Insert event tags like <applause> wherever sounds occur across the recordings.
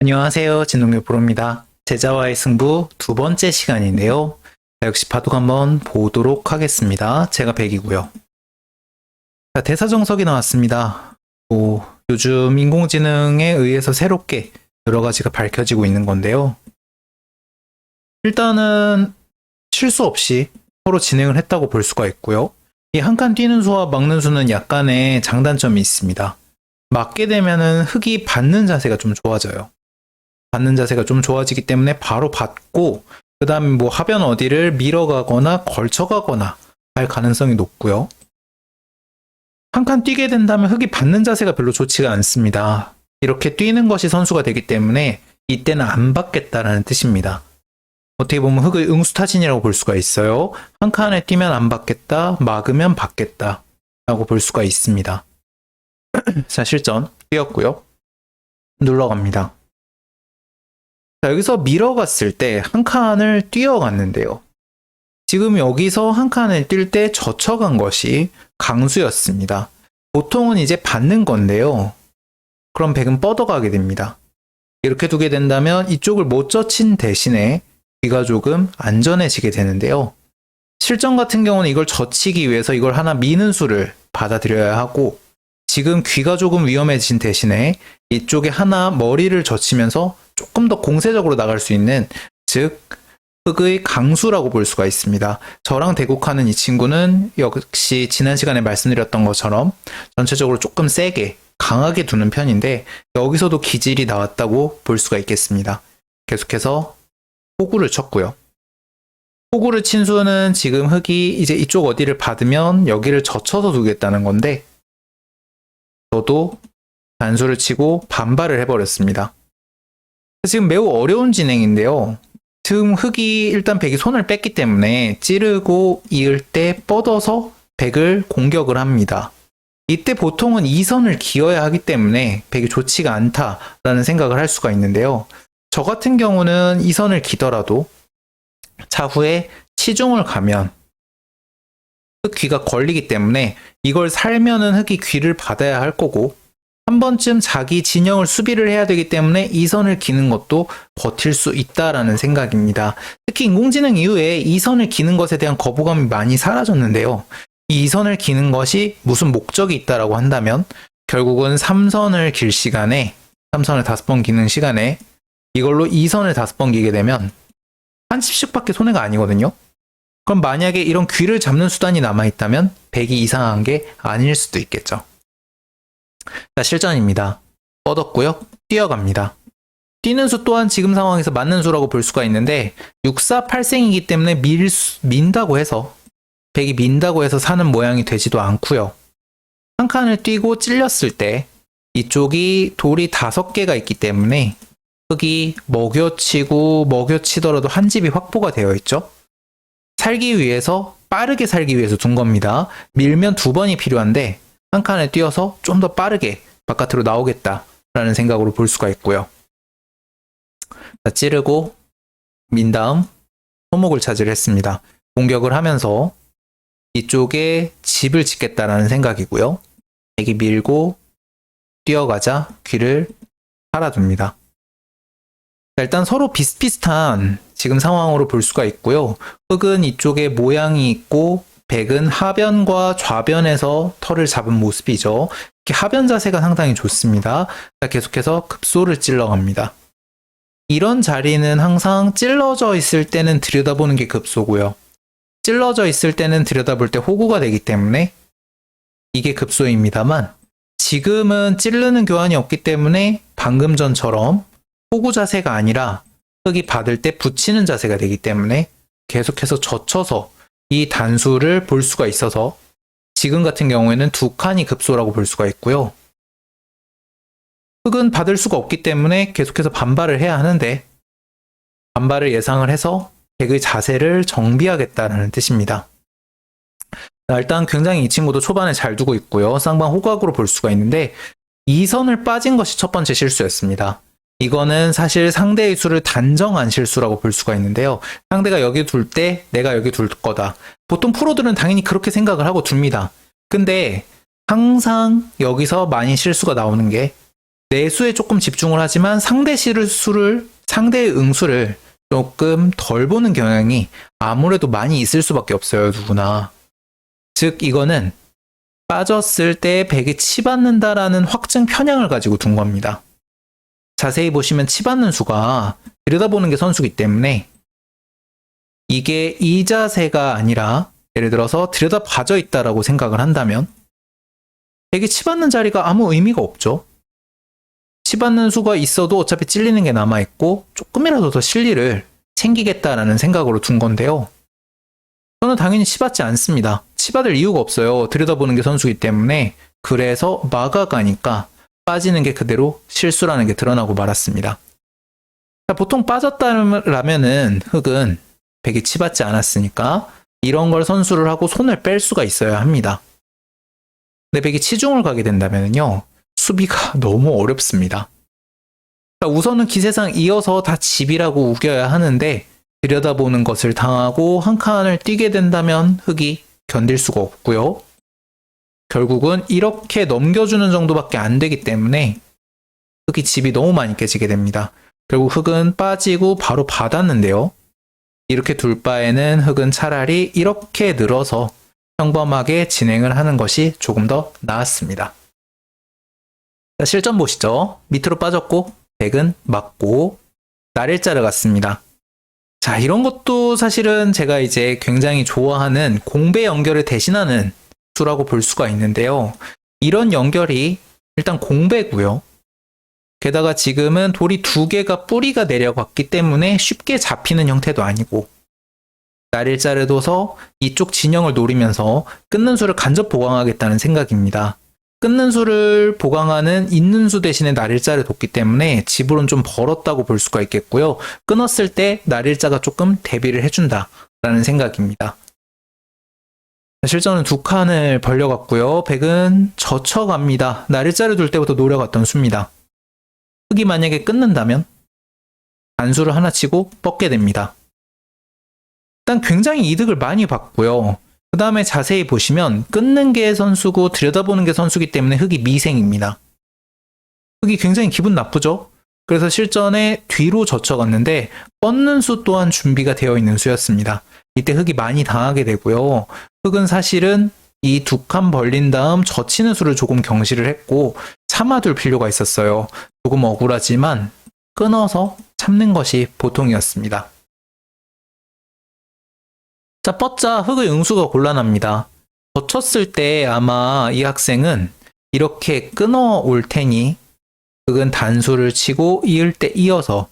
안녕하세요. 진동규 프로입니다. 제자와의 승부 두 번째 시간인데요. 자, 역시 바둑 한번 보도록 하겠습니다. 제가 100이고요. 자, 대사정석이 나왔습니다. 뭐, 요즘 인공지능에 의해서 새롭게 여러 가지가 밝혀지고 있는 건데요. 일단은 실수 없이 서로 진행을 했다고 볼 수가 있고요. 이 한 칸 뛰는 수와 막는 수는 약간의 장단점이 있습니다. 맞게 되면은 흙이 받는 자세가 좀 좋아져요. 받는 자세가 좀 좋아지기 때문에 바로 받고 그 다음에 뭐 하변 어디를 밀어가거나 걸쳐가거나 할 가능성이 높고요. 한 칸 뛰게 된다면 흙이 받는 자세가 별로 좋지가 않습니다. 이렇게 뛰는 것이 선수가 되기 때문에 이때는 안 받겠다라는 뜻입니다. 어떻게 보면 흙의 응수타진이라고 볼 수가 있어요. 한 칸에 뛰면 안 받겠다, 막으면 받겠다 라고 볼 수가 있습니다. <clears throat> 자, 실전 뛰었고요. 눌러갑니다. 자, 여기서 밀어갔을 때 한 칸을 뛰어갔는데요. 지금 여기서 한 칸을 뛸 때 젖혀간 것이 강수였습니다. 보통은 이제 받는 건데요. 그럼 백은 뻗어가게 됩니다. 이렇게 두게 된다면 이쪽을 못 젖힌 대신에 귀가 조금 안전해지게 되는데요. 실전 같은 경우는 이걸 젖히기 위해서 이걸 하나 미는 수를 받아들여야 하고 지금 귀가 조금 위험해진 대신에 이쪽에 하나 머리를 젖히면서 조금 더 공세적으로 나갈 수 있는 즉 흑의 강수라고 볼 수가 있습니다. 저랑 대국하는 이 친구는 역시 지난 시간에 말씀드렸던 것처럼 전체적으로 조금 세게 강하게 두는 편인데 여기서도 기질이 나왔다고 볼 수가 있겠습니다. 계속해서 호구를 쳤고요. 호구를 친 수는 지금 흑이 이제 이쪽 어디를 받으면 여기를 젖혀서 두겠다는 건데 저도 단수를 치고 반발을 해버렸습니다. 지금 매우 어려운 진행인데요. 지금 흑이 일단 백이 손을 뺐기 때문에 찌르고 이을 때 뻗어서 백을 공격을 합니다. 이때 보통은 이 선을 기어야 하기 때문에 백이 좋지가 않다라는 생각을 할 수가 있는데요. 저 같은 경우는 이 선을 기더라도 차후에 치중을 가면 흑 귀가 걸리기 때문에 이걸 살면은 흑이 귀를 받아야 할 거고 한 번쯤 자기 진영을 수비를 해야 되기 때문에 이 선을 기는 것도 버틸 수 있다라는 생각입니다. 특히 인공지능 이후에 이 선을 기는 것에 대한 거부감이 많이 사라졌는데요. 이 선을 기는 것이 무슨 목적이 있다라고 한다면 결국은 3선을 길 시간에 3선을 다섯 번 기는 시간에 이걸로 2선을 다섯 번 기게 되면 한 10씩밖에 손해가 아니거든요. 그럼 만약에 이런 귀를 잡는 수단이 남아있다면 100이 이상한 게 아닐 수도 있겠죠. 자, 실전입니다. 뻗었고요. 뛰어갑니다. 뛰는 수 또한 지금 상황에서 맞는 수라고 볼 수가 있는데 6, 4, 8생이기 때문에 밀 수, 민다고 해서 100이 민다고 해서 사는 모양이 되지도 않고요. 한 칸을 뛰고 찔렸을 때 이쪽이 돌이 다섯 개가 있기 때문에 흙이 먹여치고 먹여치더라도 한 집이 확보가 되어 있죠. 살기 위해서 빠르게 살기 위해서 둔 겁니다. 밀면 두 번이 필요한데 한 칸에 뛰어서 좀 더 빠르게 바깥으로 나오겠다라는 생각으로 볼 수가 있고요. 자, 찌르고 민 다음 소목을 차지했습니다. 공격을 하면서 이쪽에 집을 짓겠다라는 생각이고요. 애기 밀고 뛰어가자 귀를 팔아둡니다. 자, 일단 서로 비슷비슷한 지금 상황으로 볼 수가 있고요. 흙은 이쪽에 모양이 있고 백은 하변과 좌변에서 털을 잡은 모습이죠. 이렇게 하변 자세가 상당히 좋습니다. 자, 계속해서 급소를 찔러갑니다. 이런 자리는 항상 찔러져 있을 때는 들여다보는 게 급소고요. 찔러져 있을 때는 들여다볼 때 호구가 되기 때문에 이게 급소입니다만 지금은 찌르는 교환이 없기 때문에 방금 전처럼 호구 자세가 아니라 흙이 받을 때 붙이는 자세가 되기 때문에 계속해서 젖혀서 이 단수를 볼 수가 있어서 지금 같은 경우에는 두 칸이 급소라고 볼 수가 있고요. 흙은 받을 수가 없기 때문에 계속해서 반발을 해야 하는데 반발을 예상을 해서 백의 자세를 정비하겠다는 뜻입니다. 자, 일단 굉장히 이 친구도 초반에 잘 두고 있고요. 쌍방 호각으로 볼 수가 있는데 이 선을 빠진 것이 첫 번째 실수였습니다. 이거는 사실 상대의 수를 단정한 실수라고 볼 수가 있는데요. 상대가 여기 둘 때 내가 여기 둘 거다. 보통 프로들은 당연히 그렇게 생각을 하고 둡니다. 근데 항상 여기서 많이 실수가 나오는 게 내 수에 조금 집중을 하지만 상대 시를 수를 상대의 응수를 조금 덜 보는 경향이 아무래도 많이 있을 수밖에 없어요 누구나 즉 이거는 빠졌을 때 백이 치받는다라는 확증 편향을 가지고 둔 겁니다 자세히 보시면 치받는 수가 들여다보는 게 선수기 때문에 이게 이 자세가 아니라 예를 들어서 들여다 봐져 있다라고 생각을 한다면 백이 치받는 자리가 아무 의미가 없죠 치받는 수가 있어도 어차피 찔리는 게 남아있고 조금이라도 더 실리를 챙기겠다라는 생각으로 둔 건데요. 저는 당연히 치받지 않습니다. 치받을 이유가 없어요. 들여다보는 게 선수이기 때문에 그래서 막아가니까 빠지는 게 그대로 실수라는 게 드러나고 말았습니다. 자, 보통 빠졌다면은 흙은 백이 치받지 않았으니까 이런 걸 선수를 하고 손을 뺄 수가 있어야 합니다. 근데 백이 치중을 가게 된다면요. 수비가 <laughs> 너무 어렵습니다. 자, 우선은 기세상 이어서 다 집이라고 우겨야 하는데 들여다보는 것을 당하고 한 칸을 뛰게 된다면 흙이 견딜 수가 없고요. 결국은 이렇게 넘겨주는 정도밖에 안 되기 때문에 흙이 집이 너무 많이 깨지게 됩니다. 결국 흙은 빠지고 바로 받았는데요. 이렇게 둘 바에는 흙은 차라리 이렇게 늘어서 평범하게 진행을 하는 것이 조금 더 나았습니다. 자, 실전 보시죠. 밑으로 빠졌고, 백은 맞고, 날일자를 갔습니다. 자, 이런 것도 사실은 제가 이제 굉장히 좋아하는 공배 연결을 대신하는 수라고 볼 수가 있는데요. 이런 연결이 일단 공배고요. 게다가 지금은 돌이 두 개가 뿌리가 내려갔기 때문에 쉽게 잡히는 형태도 아니고, 날일자를 둬서 이쪽 진영을 노리면서 끊는 수를 간접 보강하겠다는 생각입니다. 끊는 수를 보강하는 있는 수 대신에 날일자를 뒀기 때문에 지불은 좀 벌었다고 볼 수가 있겠고요. 끊었을 때 날일자가 조금 대비를 해준다라는 생각입니다. 실전은 두 칸을 벌려갔고요. 백은 젖혀갑니다. 날일자를 둘 때부터 노려갔던 수입니다. 흙이 만약에 끊는다면 단수를 하나 치고 뻗게 됩니다. 일단 굉장히 이득을 많이 받고요. 그 다음에 자세히 보시면 끊는 게 선수고 들여다보는 게 선수기 때문에 흙이 미생입니다. 흙이 굉장히 기분 나쁘죠? 그래서 실전에 뒤로 젖혀갔는데 뻗는 수 또한 준비가 되어 있는 수였습니다. 이때 흙이 많이 당하게 되고요. 흙은 사실은 이 두 칸 벌린 다음 젖히는 수를 조금 경시를 했고 참아둘 필요가 있었어요. 조금 억울하지만 끊어서 참는 것이 보통이었습니다. 자, 뻗자 흙의 응수가 곤란합니다. 젖혔을 때 아마 이 학생은 이렇게 끊어 올 테니 흙은 단수를 치고 이을 때 이어서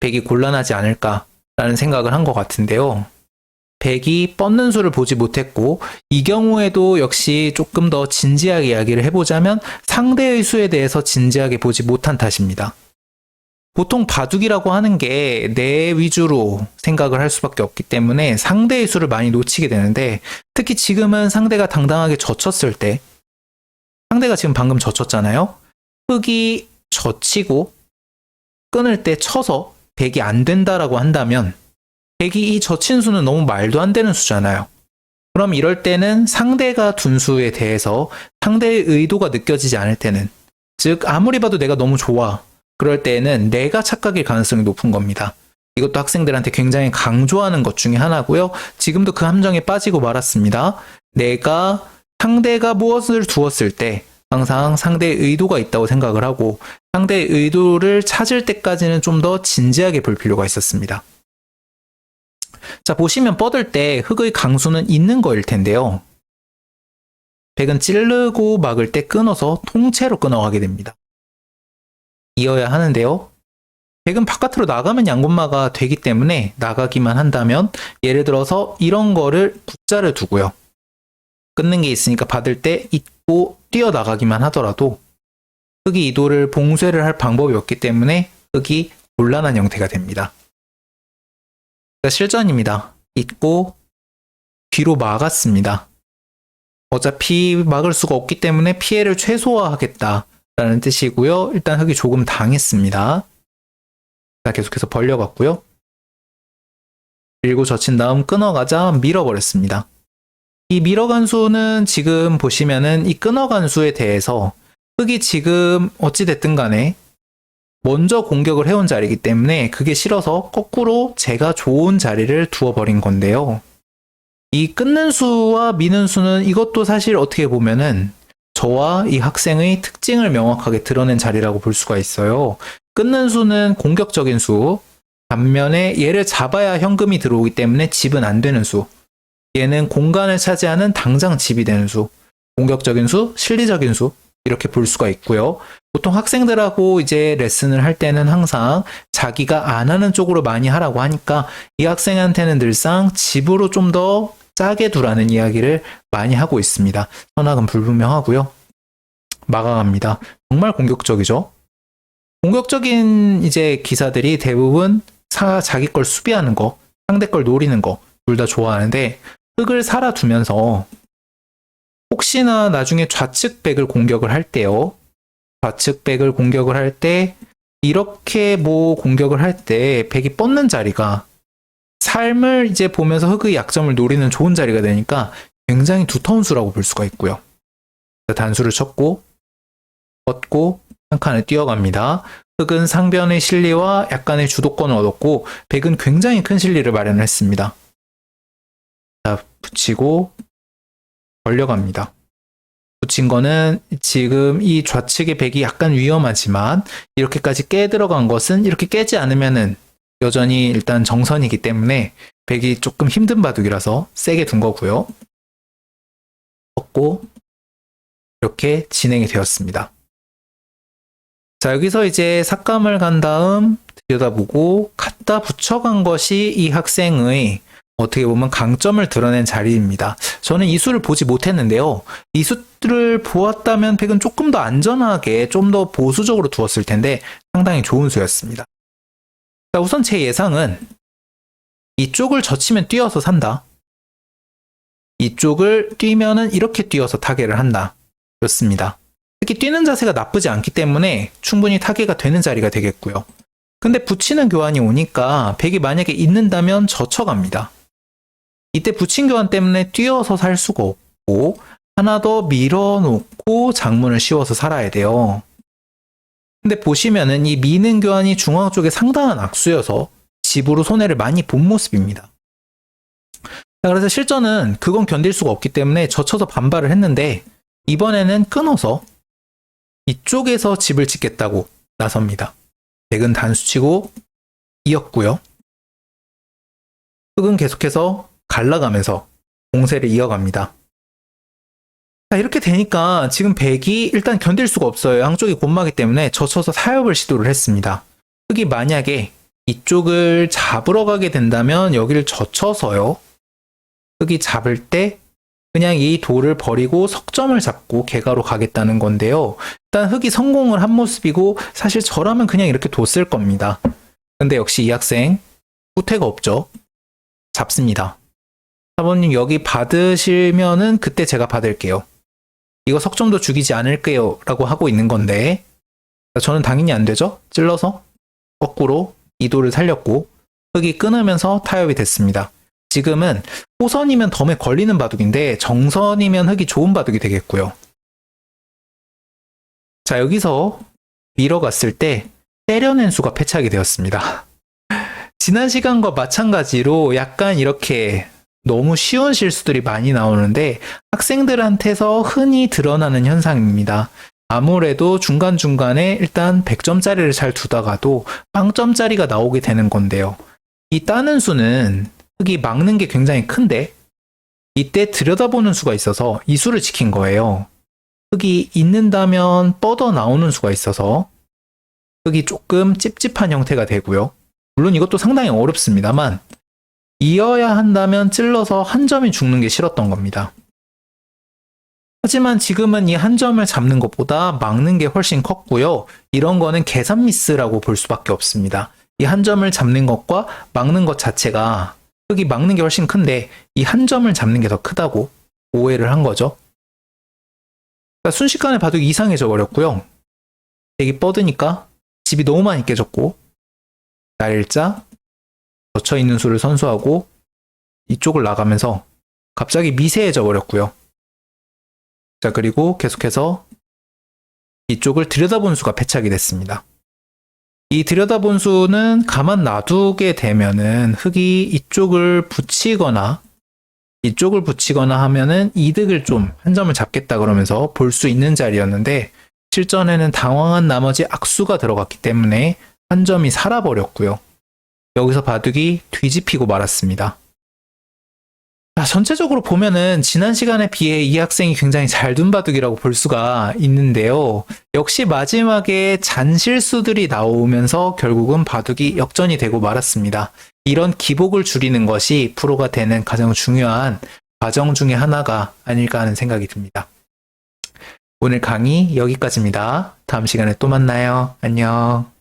백이 곤란하지 않을까라는 생각을 한 것 같은데요. 백이 뻗는 수를 보지 못했고 이 경우에도 역시 조금 더 진지하게 이야기를 해보자면 상대의 수에 대해서 진지하게 보지 못한 탓입니다. 보통 바둑이라고 하는 게 내 위주로 생각을 할 수밖에 없기 때문에 상대의 수를 많이 놓치게 되는데 특히 지금은 상대가 당당하게 젖혔을 때 상대가 지금 방금 젖혔잖아요. 흙이 젖히고 끊을 때 쳐서 백이 안 된다라고 한다면 백이 이 젖힌 수는 너무 말도 안 되는 수잖아요. 그럼 이럴 때는 상대가 둔 수에 대해서 상대의 의도가 느껴지지 않을 때는 즉 아무리 봐도 내가 너무 좋아 그럴 때에는 내가 착각일 가능성이 높은 겁니다. 이것도 학생들한테 굉장히 강조하는 것 중에 하나고요. 지금도 그 함정에 빠지고 말았습니다. 내가 상대가 무엇을 두었을 때 항상 상대의 의도가 있다고 생각을 하고 상대의 의도를 찾을 때까지는 좀 더 진지하게 볼 필요가 있었습니다. 자, 보시면 뻗을 때 흙의 강수는 있는 거일 텐데요. 백은 찌르고 막을 때 끊어서 통째로 끊어가게 됩니다. 이어야 하는데요. 백은 바깥으로 나가면 양곤마가 되기 때문에 나가기만 한다면 예를 들어서 이런 거를 국자를 두고요. 끊는 게 있으니까 받을 때 잊고 뛰어나가기만 하더라도 흙이 이도를 봉쇄를 할 방법이 없기 때문에 흙이 곤란한 형태가 됩니다. 실전입니다. 잊고 뒤로 막았습니다. 어차피 막을 수가 없기 때문에 피해를 최소화하겠다라는 뜻이고요. 일단 흙이 조금 당했습니다. 자, 계속해서 벌려갔고요. 밀고 젖힌 다음 끊어가자 밀어버렸습니다. 이 밀어간 수는 지금 보시면은 이 끊어간 수에 대해서 흑이 지금 어찌됐든 간에 먼저 공격을 해온 자리이기 때문에 그게 싫어서 거꾸로 제가 좋은 자리를 두어버린 건데요. 이 끊는 수와 미는 수는 이것도 사실 어떻게 보면은 저와 이 학생의 특징을 명확하게 드러낸 자리라고 볼 수가 있어요. 끊는 수는 공격적인 수, 반면에 얘를 잡아야 현금이 들어오기 때문에 집은 안 되는 수. 얘는 공간을 차지하는 당장 집이 되는 수. 공격적인 수, 실리적인 수. 이렇게 볼 수가 있고요. 보통 학생들하고 이제 레슨을 할 때는 항상 자기가 안 하는 쪽으로 많이 하라고 하니까 이 학생한테는 늘상 집으로 좀 더 짜게 두라는 이야기를 많이 하고 있습니다. 선악은 불분명하고요. 막아갑니다. 정말 공격적이죠. 공격적인 이제 기사들이 대부분 사, 자기 걸 수비하는 거, 상대 걸 노리는 거, 둘 다 좋아하는데, 흙을 살아두면서, 혹시나 나중에 좌측 백을 공격을 할 때요, 좌측 백을 공격을 할 때, 이렇게 뭐 공격을 할 때, 백이 뻗는 자리가, 삶을 이제 보면서 흙의 약점을 노리는 좋은 자리가 되니까, 굉장히 두터운 수라고 볼 수가 있고요. 단수를 쳤고, 뻗고, 한 칸을 뛰어갑니다. 흑은 상변의 실리와 약간의 주도권을 얻었고 백은 굉장히 큰 실리를 마련했습니다. 자, 붙이고 벌려갑니다. 붙인 거는 지금 이 좌측의 백이 약간 위험하지만 이렇게까지 깨 들어간 것은 이렇게 깨지 않으면은 여전히 일단 정선이기 때문에 백이 조금 힘든 바둑이라서 세게 둔 거고요. 꺾고 이렇게 진행이 되었습니다. 자, 여기서 이제 삭감을 간 다음 들여다보고 갖다 붙여간 것이 이 학생의 어떻게 보면 강점을 드러낸 자리입니다. 저는 이 수를 보지 못했는데요. 이 수를 보았다면 백은 조금 더 안전하게 좀 더 보수적으로 두었을 텐데 상당히 좋은 수였습니다. 자, 우선 제 예상은 이쪽을 젖히면 뛰어서 산다. 이쪽을 뛰면은 이렇게 뛰어서 타겟을 한다. 였습니다. 특히 뛰는 자세가 나쁘지 않기 때문에 충분히 타개가 되는 자리가 되겠고요. 근데 붙이는 교환이 오니까 백이 만약에 있는다면 젖혀갑니다. 이때 붙인 교환 때문에 뛰어서 살 수가 없고 하나 더 밀어놓고 장문을 씌워서 살아야 돼요. 근데 보시면은 이 미는 교환이 중앙 쪽에 상당한 악수여서 집으로 손해를 많이 본 모습입니다. 자, 그래서 실전은 그건 견딜 수가 없기 때문에 젖혀서 반발을 했는데 이번에는 끊어서 이쪽에서 집을 짓겠다고 나섭니다. 백은 단수치고 이었고요. 흑은 계속해서 갈라가면서 공세를 이어갑니다. 자, 이렇게 되니까 지금 백이 일단 견딜 수가 없어요. 양쪽이 곤마기 때문에 젖혀서 타협을 시도를 했습니다. 흑이 만약에 이쪽을 잡으러 가게 된다면 여기를 젖혀서요. 흑이 잡을 때 그냥 이 돌을 버리고 석점을 잡고 개가로 가겠다는 건데요. 일단 흑이 성공을 한 모습이고 사실 저라면 그냥 이렇게 뒀을 겁니다. 근데 역시 이 학생 후퇴가 없죠. 잡습니다. 사모님 여기 받으시면은 그때 제가 받을게요. 이거 석점도 죽이지 않을게요 라고 하고 있는 건데 저는 당연히 안 되죠. 찔러서 거꾸로 이 돌을 살렸고 흑이 끊으면서 타협이 됐습니다. 지금은 호선이면 덤에 걸리는 바둑인데 정선이면 흑이 좋은 바둑이 되겠고요. 자, 여기서 밀어갔을 때 때려낸 수가 패착이 되었습니다. <laughs> 지난 시간과 마찬가지로 약간 이렇게 너무 쉬운 실수들이 많이 나오는데 학생들한테서 흔히 드러나는 현상입니다. 아무래도 중간중간에 일단 100점짜리를 잘 두다가도 빵점짜리가 나오게 되는 건데요. 이 따는 수는 흙이 막는 게 굉장히 큰데 이때 들여다보는 수가 있어서 이 수를 지킨 거예요. 흙이 있는다면 뻗어 나오는 수가 있어서 흙이 조금 찝찝한 형태가 되고요. 물론 이것도 상당히 어렵습니다만 이어야 한다면 찔러서 한 점이 죽는 게 싫었던 겁니다. 하지만 지금은 이 한 점을 잡는 것보다 막는 게 훨씬 컸고요. 이런 거는 계산 미스라고 볼 수밖에 없습니다. 이 한 점을 잡는 것과 막는 것 자체가 흙이 막는 게 훨씬 큰데 이 한 점을 잡는 게 더 크다고 오해를 한 거죠. 그러니까 순식간에 바둑이 이상해져 버렸고요. 백이 뻗으니까 집이 너무 많이 깨졌고 날일 자 젖혀 있는 수를 선수하고 이쪽을 나가면서 갑자기 미세해져 버렸고요. 자 그리고 계속해서 이쪽을 들여다본 수가 패착이 됐습니다. 이 들여다본 수는 가만 놔두게 되면은 흙이 이쪽을 붙이거나 이쪽을 붙이거나 하면은 이득을 좀 한 점을 잡겠다 그러면서 볼 수 있는 자리였는데 실전에는 당황한 나머지 악수가 들어갔기 때문에 한 점이 살아버렸고요. 여기서 바둑이 뒤집히고 말았습니다. 자, 전체적으로 보면은 지난 시간에 비해 이 학생이 굉장히 잘 둔 바둑이라고 볼 수가 있는데요. 역시 마지막에 잔실수들이 나오면서 결국은 바둑이 역전이 되고 말았습니다. 이런 기복을 줄이는 것이 프로가 되는 가장 중요한 과정 중에 하나가 아닐까 하는 생각이 듭니다. 오늘 강의 여기까지입니다. 다음 시간에 또 만나요. 안녕.